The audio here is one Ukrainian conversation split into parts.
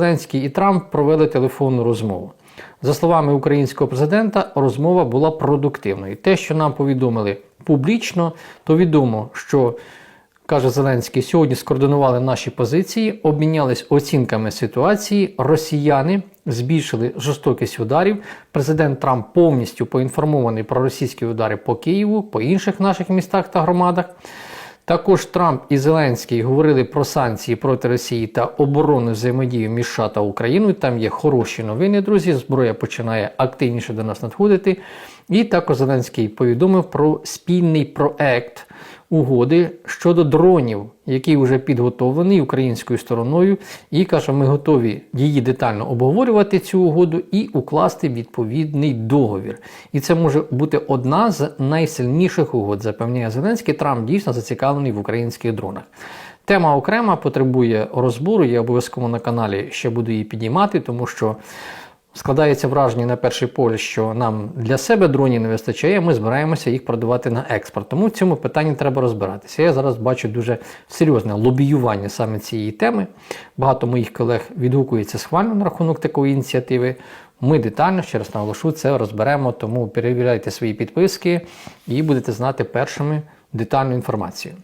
Зеленський і Трамп провели телефонну розмову. За словами українського президента, розмова була продуктивною. Те, що нам повідомили публічно, то відомо, що каже Зеленський, сьогодні скоординували наші позиції, обмінялись оцінками ситуації. Росіяни збільшили жорстокість ударів. Президент Трамп повністю поінформований про російські удари по Києву, по інших наших містах та громадах. Також Трамп і Зеленський говорили про санкції проти Росії та оборонну взаємодію між США та Україною. Там є хороші новини, друзі. Зброя починає активніше до нас надходити. І також Зеленський повідомив про спільний проект угоди щодо дронів, який вже підготовлений українською стороною, і каже, ми готові її детально обговорювати цю угоду і укласти відповідний договір. І це може бути одна з найсильніших угод, запевняє Зеленський. Трамп дійсно зацікавлений в українських дронах. Тема окрема потребує розбору. Я обов'язково на каналі ще буду її підіймати, тому що. Складається враження на перший погляд, що нам для себе дронів не вистачає, ми збираємося їх продавати на експорт. Тому в цьому питанні треба розбиратися. Я зараз бачу дуже серйозне лобіювання саме цієї теми. Багато моїх колег відгукується схвально на рахунок такої ініціативи. Ми детально, ще раз наголошу, це розберемо, тому перевіряйте свої підписки і будете знати першими детальну інформацію.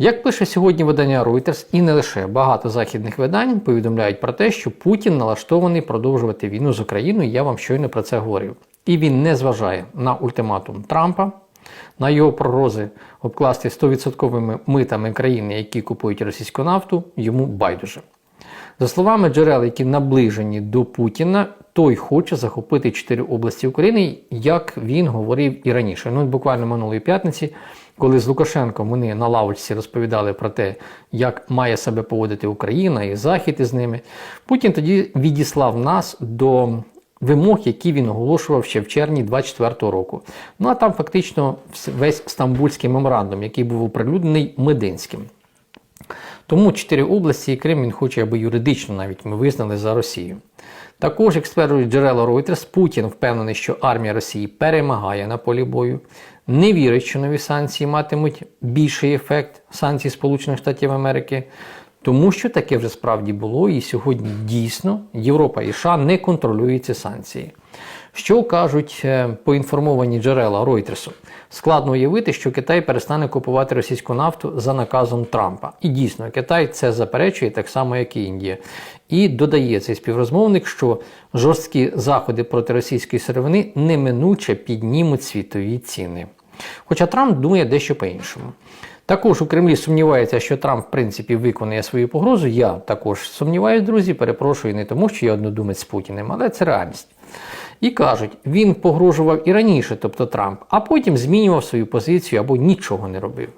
Як пише сьогодні видання Reuters, і не лише багато західних видань повідомляють про те, що Путін налаштований продовжувати війну з Україною. Я вам щойно про це говорив. І він не зважає на ультиматум Трампа, на його прорози обкласти 100% митами країни, які купують російську нафту, йому байдуже. За словами джерел, які наближені до Путіна, той хоче захопити чотири області України, як він говорив і раніше. Ну, буквально минулої п'ятниці, коли з Лукашенком вони на лавочці розповідали про те, як має себе поводити Україна і Захід із ними, Путін тоді відіслав нас до вимог, які він оголошував ще в червні 24-го року. Ну а там фактично весь стамбульський меморандум, який був оприлюднений Мединським. Тому чотири області і Крим він хоче, аби юридично навіть ми визнали за Росію. Також, як стверджують джерела Reuters, Путін впевнений, що армія Росії перемагає на полі бою, не вірить, що нові санкції матимуть більший ефект санкцій Сполучених Штатів Америки, тому що таке вже справді було, і сьогодні дійсно Європа і США не контролюють ці санкції. Що кажуть е, поінформовані джерела Ройтерсу? Складно уявити, що Китай перестане купувати російську нафту за наказом Трампа. І дійсно, Китай це заперечує так само, як і Індія. І додає цей співрозмовник, що жорсткі заходи проти російської сировини неминуче піднімуть світові ціни. Хоча Трамп думає дещо по-іншому. Також у Кремлі сумнівається, що Трамп, в принципі, виконує свою погрозу. Я також сумніваюся, друзі, перепрошую не тому, що я однодумець з Путіним, але це реальність. І кажуть, він погрожував і раніше, тобто Трамп, а потім змінював свою позицію або нічого не робив.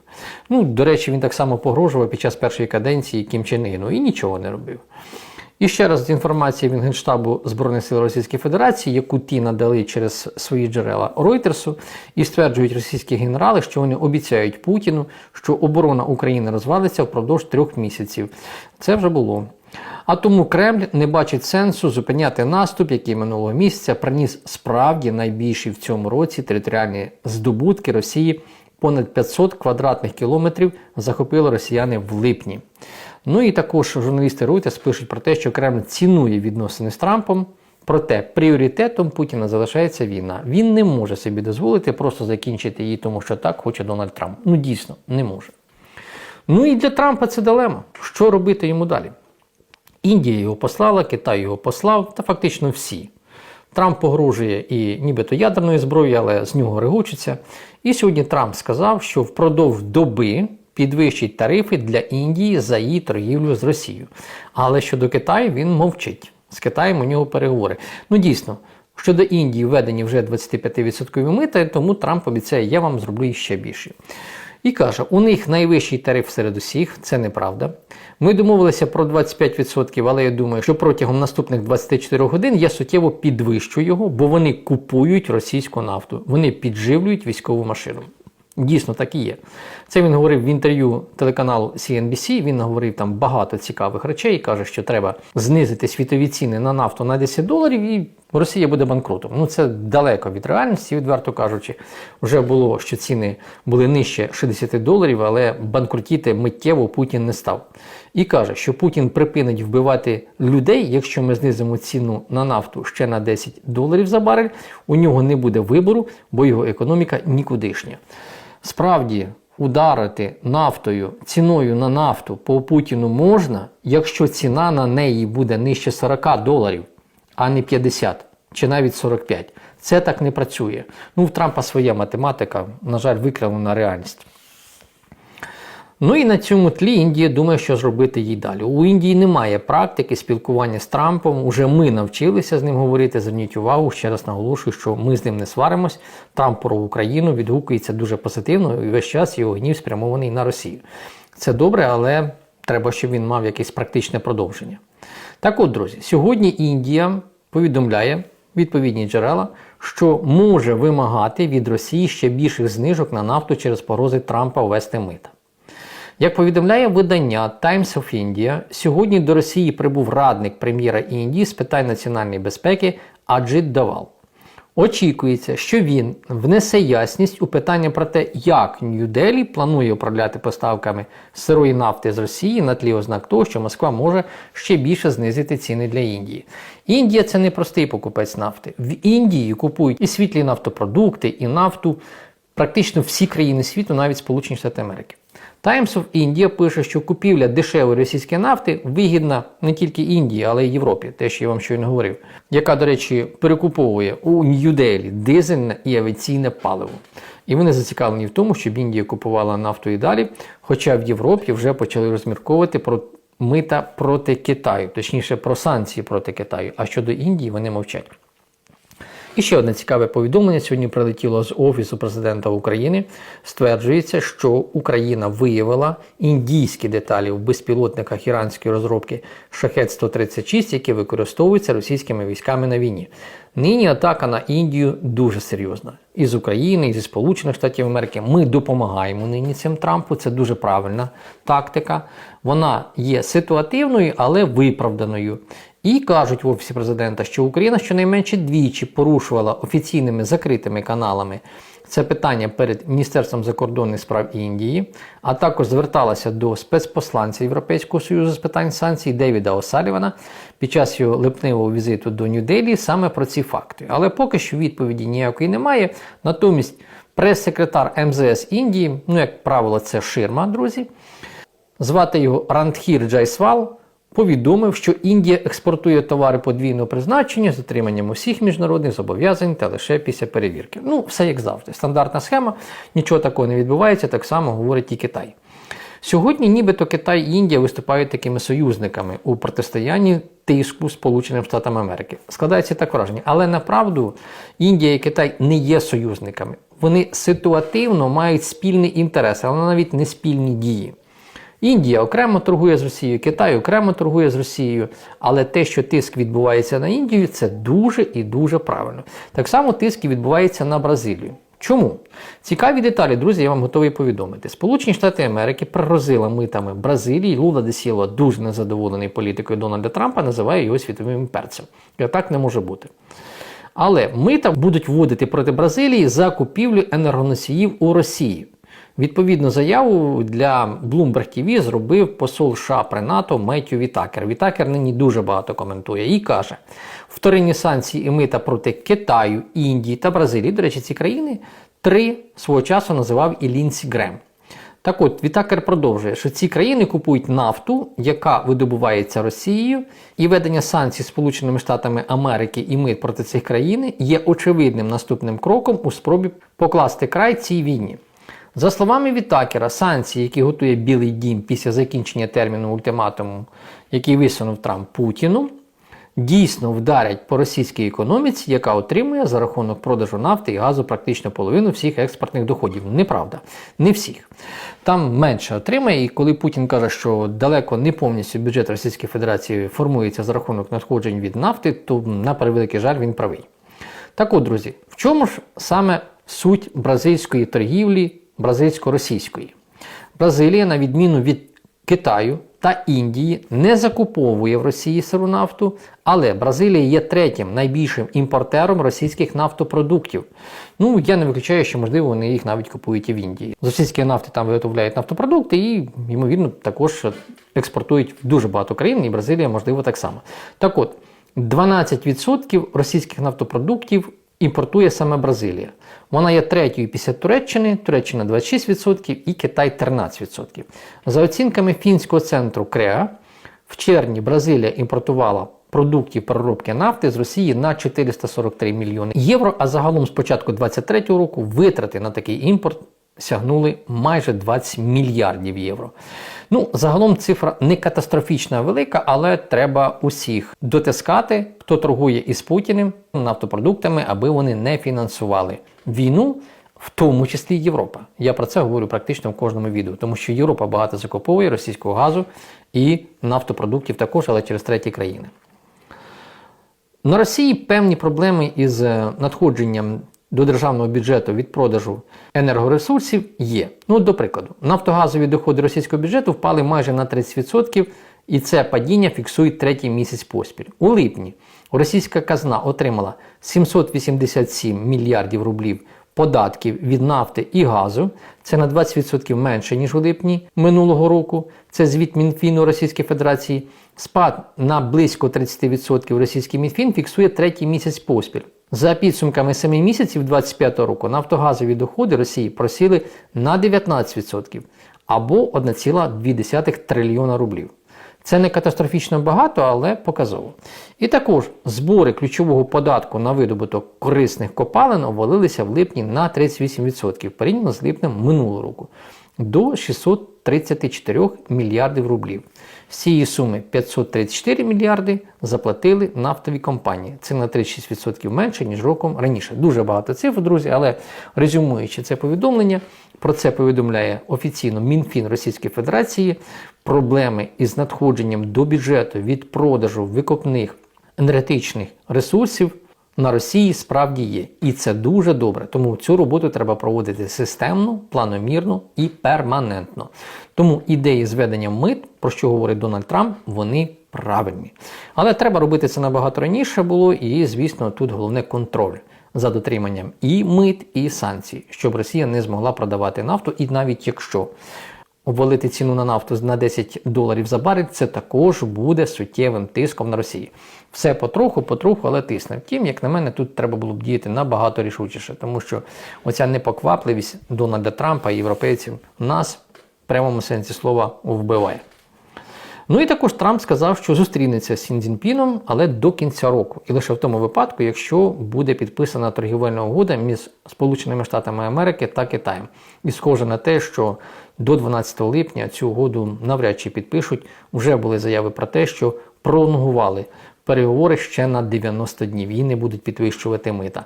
Ну, до речі, він так само погрожував під час першої каденції Кім Чен Іну і нічого не робив. І ще раз з інформації від Генштабу Збройних сил Російської Федерації, яку ті надали через свої джерела Ройтерсу, і стверджують російські генерали, що вони обіцяють Путіну, що оборона України розвалиться впродовж трьох місяців. Це вже було. А тому Кремль не бачить сенсу зупиняти наступ, який минулого місяця приніс справді найбільші в цьому році територіальні здобутки Росії. Понад 500 квадратних кілометрів захопили росіяни в липні. Ну і також журналісти Reuters пишуть про те, що Кремль цінує відносини з Трампом. Проте пріоритетом Путіна залишається війна. Він не може собі дозволити просто закінчити її, тому що так хоче Дональд Трамп. Ну дійсно не може. Ну і для Трампа це дилема. Що робити йому далі? Індія його послала, Китай його послав, та фактично всі. Трамп погрожує і нібито ядерною зброєю, але з нього регочуться. І сьогодні Трамп сказав, що впродовж доби підвищить тарифи для Індії за її торгівлю з Росією. Але щодо Китаю він мовчить. З Китаєм у нього переговори. Ну дійсно, щодо Індії введені вже 25% мита, тому Трамп обіцяє, я вам зроблю ще більше. І каже, у них найвищий тариф серед усіх, це неправда. Ми домовилися про 25%, але я думаю, що протягом наступних 24 годин я суттєво підвищу його, бо вони купують російську нафту, вони підживлюють військову машину. Дійсно, так і є. Це він говорив в інтерв'ю телеканалу CNBC. Він говорив там багато цікавих речей. Каже, що треба знизити світові ціни на нафту на 10 доларів, і Росія буде банкрутом. Ну це далеко від реальності, відверто кажучи. Вже було, що ціни були нижче 60 доларів, але банкрутіти миттєво Путін не став. І каже, що Путін припинить вбивати людей, якщо ми знизимо ціну на нафту ще на 10 доларів за барель. У нього не буде вибору, бо його економіка нікудишня. Справді. Ударити нафтою, ціною на нафту по Путіну можна, якщо ціна на неї буде нижче 40 доларів а не 50 чи навіть 45. Це так не працює. Ну, в Трампа своя математика, на жаль, викривлена реальність. Ну і на цьому тлі Індія думає, що зробити їй далі. У Індії немає практики спілкування з Трампом. Уже ми навчилися з ним говорити. Зверніть увагу, ще раз наголошую, що ми з ним не сваримось. Трамп про Україну відгукується дуже позитивно і весь час його гнів спрямований на Росію. Це добре, але треба, щоб він мав якесь практичне продовження. Так от, друзі, сьогодні Індія повідомляє відповідні джерела, що може вимагати від Росії ще більших знижок на нафту через погрози Трампа ввести мита. Як повідомляє видання Times of India, сьогодні до Росії прибув радник прем'єра Індії з питань національної безпеки Аджит Давал. Очікується, що він внесе ясність у питання про те, як Нью-Делі планує управляти поставками сирої нафти з Росії на тлі ознак того, що Москва може ще більше знизити ціни для Індії. Індія це не простий покупець нафти. В Індії купують і світлі нафтопродукти, і нафту практично всі країни світу, навіть Сполучені Штати Америки. Times of India пише, що купівля дешевої російської нафти вигідна не тільки Індії, але й Європі, те, що я вам щойно говорив, яка, до речі, перекуповує у Нью-Делі дизельне і авіаційне паливо. І вони зацікавлені в тому, щоб Індія купувала нафту і далі, хоча в Європі вже почали розмірковувати про мита проти Китаю, точніше про санкції проти Китаю. А щодо Індії вони мовчать. І ще одне цікаве повідомлення сьогодні прилетіло з Офісу президента України. Стверджується, що Україна виявила індійські деталі в безпілотниках іранської розробки шахет 136 які використовуються російськими військами на війні. Нині атака на Індію дуже серйозна. Із України, і зі Сполучених Штатів Америки ми допомагаємо нині цим Трампу. Це дуже правильна тактика. Вона є ситуативною, але виправданою. І кажуть в Офісі президента, що Україна щонайменше двічі порушувала офіційними закритими каналами це питання перед Міністерством закордонних справ Індії, а також зверталася до спецпосланця Європейського союзу з питань санкцій Девіда Осалівана під час його липневого візиту до Нью-Делі саме про ці факти. Але поки що відповіді ніякої немає. Натомість прес-секретар МЗС Індії, ну як правило, це ширма, друзі. Звати його Рандхір Джайсвал повідомив, що Індія експортує товари подвійного призначення з дотриманням усіх міжнародних зобов'язань та лише після перевірки. Ну, все як завжди. Стандартна схема, нічого такого не відбувається, так само говорить і Китай. Сьогодні, нібито Китай і Індія виступають такими союзниками у протистоянні тиску Сполученим Штатам Америки. Складається так враження. Але направду Індія і Китай не є союзниками. Вони ситуативно мають спільний інтерес, але навіть не спільні дії. Індія окремо торгує з Росією, Китай окремо торгує з Росією, але те, що тиск відбувається на Індію, це дуже і дуже правильно. Так само тиск відбувається на Бразилію. Чому? Цікаві деталі, друзі, я вам готовий повідомити. Сполучені Штати Америки пригрозили митами Бразилії. Лула Десіло, дуже незадоволений політикою Дональда Трампа, називає його світовим імперцем. І так не може бути. Але мита будуть вводити проти Бразилії за купівлю енергоносіїв у Росії. Відповідну заяву для Bloomberg TV зробив посол США при НАТО Меттю Вітакер. Вітакер нині дуже багато коментує і каже: вторинні санкції і мита проти Китаю, Індії та Бразилії. До речі, ці країни три свого часу називав і Лінсі Грем. Так от, Вітакер продовжує, що ці країни купують нафту, яка видобувається Росією, і ведення санкцій Сполученими Штатами Америки і мит проти цих країн є очевидним наступним кроком у спробі покласти край цій війні. За словами Вітакера, санкції, які готує Білий Дім після закінчення терміну ультиматуму, який висунув Трамп Путіну, дійсно вдарять по російській економіці, яка отримує за рахунок продажу нафти і газу практично половину всіх експортних доходів. Неправда, не всіх. Там менше отримає, і коли Путін каже, що далеко не повністю бюджет Російської Федерації формується за рахунок надходжень від нафти, то на превеликий жаль він правий. Так от, друзі, в чому ж саме суть бразильської торгівлі? Бразильсько-російської. Бразилія, на відміну від Китаю, та Індії не закуповує в Росії сиру нафту, але Бразилія є третім найбільшим імпортером російських нафтопродуктів. Ну, я не виключаю, що можливо вони їх навіть купують і в Індії. З російської нафти там виготовляють нафтопродукти і, ймовірно, також експортують в дуже багато країн, і Бразилія, можливо, так само. Так от, 12% російських нафтопродуктів імпортує саме Бразилія. Вона є третьою після Туреччини, Туреччина 26% і Китай 13%. За оцінками фінського центру КРЕА, в червні Бразилія імпортувала продуктів переробки нафти з Росії на 443 мільйони євро, а загалом з початку 2023 року витрати на такий імпорт сягнули майже 20 мільярдів євро. Ну, загалом цифра не катастрофічна велика, але треба усіх дотискати, хто торгує із Путіним нафтопродуктами, аби вони не фінансували війну. В тому числі Європа. Я про це говорю практично в кожному відео, тому що Європа багато закуповує російського газу і нафтопродуктів також, але через треті країни. На Росії певні проблеми із е, надходженням до державного бюджету від продажу енергоресурсів є. Ну, до прикладу, нафтогазові доходи російського бюджету впали майже на 30%, і це падіння фіксує третій місяць поспіль. У липні російська казна отримала 787 мільярдів рублів податків від нафти і газу. Це на 20% менше, ніж у липні минулого року. Це звіт Мінфіну Російської Федерації. Спад на близько 30% російський Мінфін фіксує третій місяць поспіль. За підсумками 7 місяців 2025 року нафтогазові доходи Росії просіли на 19% або 1,2 трильйона рублів. Це не катастрофічно багато, але показово. І також збори ключового податку на видобуток корисних копалин обвалилися в липні на 38% порівняно з липнем минулого року до 634 мільярдів рублів. З цієї суми 534 мільярди заплатили нафтові компанії. Це на 36% менше, ніж роком раніше. Дуже багато цифр, друзі, але резюмуючи це повідомлення, про це повідомляє офіційно Мінфін Російської Федерації. Проблеми із надходженням до бюджету від продажу викопних енергетичних ресурсів на Росії справді є. І це дуже добре. Тому цю роботу треба проводити системно, планомірно і перманентно. Тому ідеї зведення мит, про що говорить Дональд Трамп, вони правильні. Але треба робити це набагато раніше було, і, звісно, тут головне контроль. За дотриманням і мит, і санкцій, щоб Росія не змогла продавати нафту, і навіть якщо обвалити ціну на нафту на 10 доларів за барель, це також буде суттєвим тиском на Росію. Все потроху, потроху, але тисне. Втім, як на мене, тут треба було б діяти набагато рішучіше, тому що оця непоквапливість Дональда Трампа і європейців нас в прямому сенсі слова вбиває. Ну і також Трамп сказав, що зустрінеться з Сіндзінпіном, але до кінця року. І лише в тому випадку, якщо буде підписана торгівельна угода між Сполученими Штатами Америки та Китаєм. І схоже на те, що до 12 липня цю угоду навряд чи підпишуть. Вже були заяви про те, що пролонгували переговори ще на 90 днів і не будуть підвищувати мита.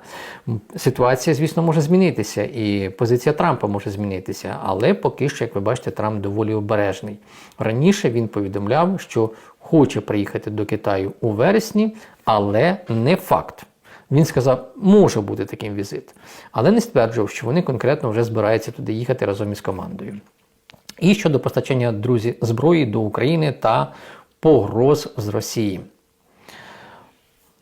Ситуація, звісно, може змінитися, і позиція Трампа може змінитися, але поки що, як ви бачите, Трамп доволі обережний. Раніше він повідомляв, що хоче приїхати до Китаю у вересні, але не факт. Він сказав, може бути таким візит, але не стверджував, що вони конкретно вже збираються туди їхати разом із командою. І щодо постачання друзі зброї до України та погроз з Росії.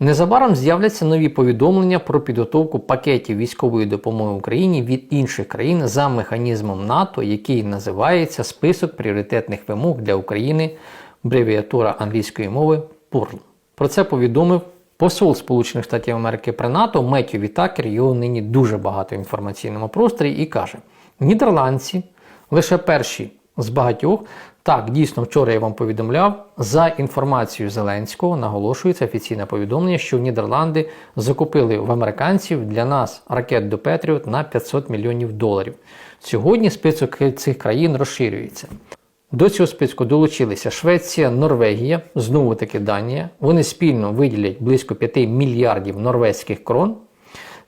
Незабаром з'являться нові повідомлення про підготовку пакетів військової допомоги Україні від інших країн за механізмом НАТО, який називається Список пріоритетних вимог для України, абревіатура англійської мови PURL. Про це повідомив посол Сполучених Штатів Америки при НАТО Меттю Вітакер. Його нині дуже багато в інформаційному просторі і каже: Нідерландці лише перші з багатьох. Так, дійсно, вчора я вам повідомляв, за інформацією Зеленського наголошується офіційне повідомлення, що Нідерланди закупили в американців для нас ракет до Петріот на 500 мільйонів доларів. Сьогодні список цих країн розширюється. До цього списку долучилися Швеція, Норвегія, знову таки Данія. Вони спільно виділять близько 5 мільярдів норвезьких крон.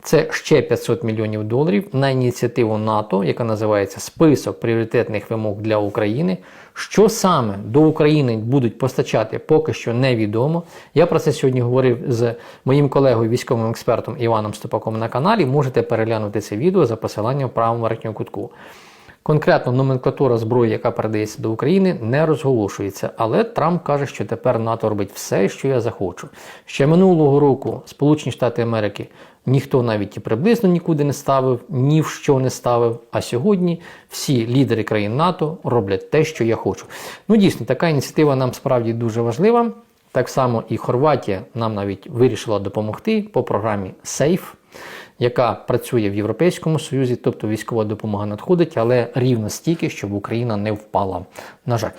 Це ще 500 мільйонів доларів на ініціативу НАТО, яка називається Список пріоритетних вимог для України. Що саме до України будуть постачати, поки що невідомо. Я про це сьогодні говорив з моїм колегою, військовим експертом Іваном Стопаком на каналі. Можете переглянути це відео за посиланням в правому верхньому кутку. Конкретно номенклатура зброї, яка передається до України, не розголошується. Але Трамп каже, що тепер НАТО робить все, що я захочу. Ще минулого року Сполучені Штати Америки ніхто навіть і приблизно нікуди не ставив, ні в що не ставив. А сьогодні всі лідери країн НАТО роблять те, що я хочу. Ну дійсно, така ініціатива нам справді дуже важлива. Так само і Хорватія нам навіть вирішила допомогти по програмі SAFE, яка працює в Європейському Союзі, тобто військова допомога надходить, але рівно стільки, щоб Україна не впала. На жаль.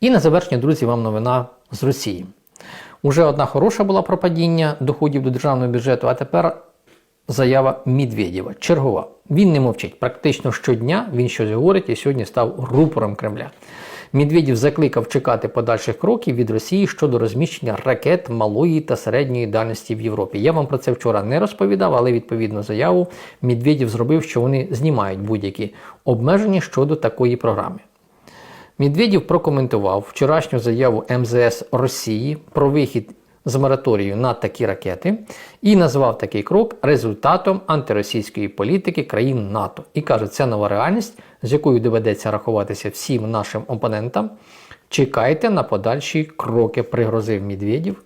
І на завершення, друзі, вам новина з Росії. Уже одна хороша була про падіння доходів до державного бюджету, а тепер заява Медведєва, чергова. Він не мовчить. Практично щодня він щось говорить і сьогодні став рупором Кремля. Медведєв закликав чекати подальших кроків від Росії щодо розміщення ракет малої та середньої дальності в Європі. Я вам про це вчора не розповідав, але відповідну заяву Медведєв зробив, що вони знімають будь-які обмеження щодо такої програми. Медведєв прокоментував вчорашню заяву МЗС Росії про вихід з мораторію на такі ракети і назвав такий крок результатом антиросійської політики країн НАТО. І каже, це нова реальність, з якою доведеться рахуватися всім нашим опонентам. Чекайте на подальші кроки, пригрозив Медведєв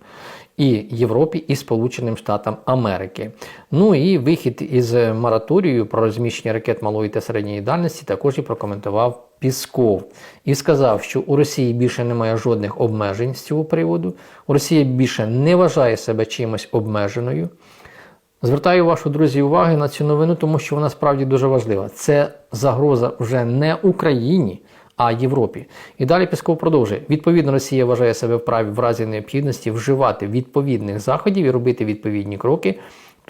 і Європі, і Сполученим Штатам Америки. Ну і вихід із мораторію про розміщення ракет малої та середньої дальності також і прокоментував Пісков і сказав, що у Росії більше немає жодних обмежень з цього приводу. Росія більше не вважає себе чимось обмеженою. Звертаю вашу друзі увагу на цю новину, тому що вона справді дуже важлива. Це загроза вже не Україні, а Європі. І далі Пісков продовжує. Відповідно, Росія вважає себе вправі в разі необхідності вживати відповідних заходів і робити відповідні кроки.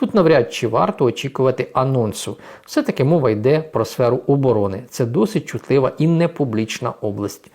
Тут навряд чи варто очікувати анонсу. Все-таки мова йде про сферу оборони. Це досить чутлива і непублічна область.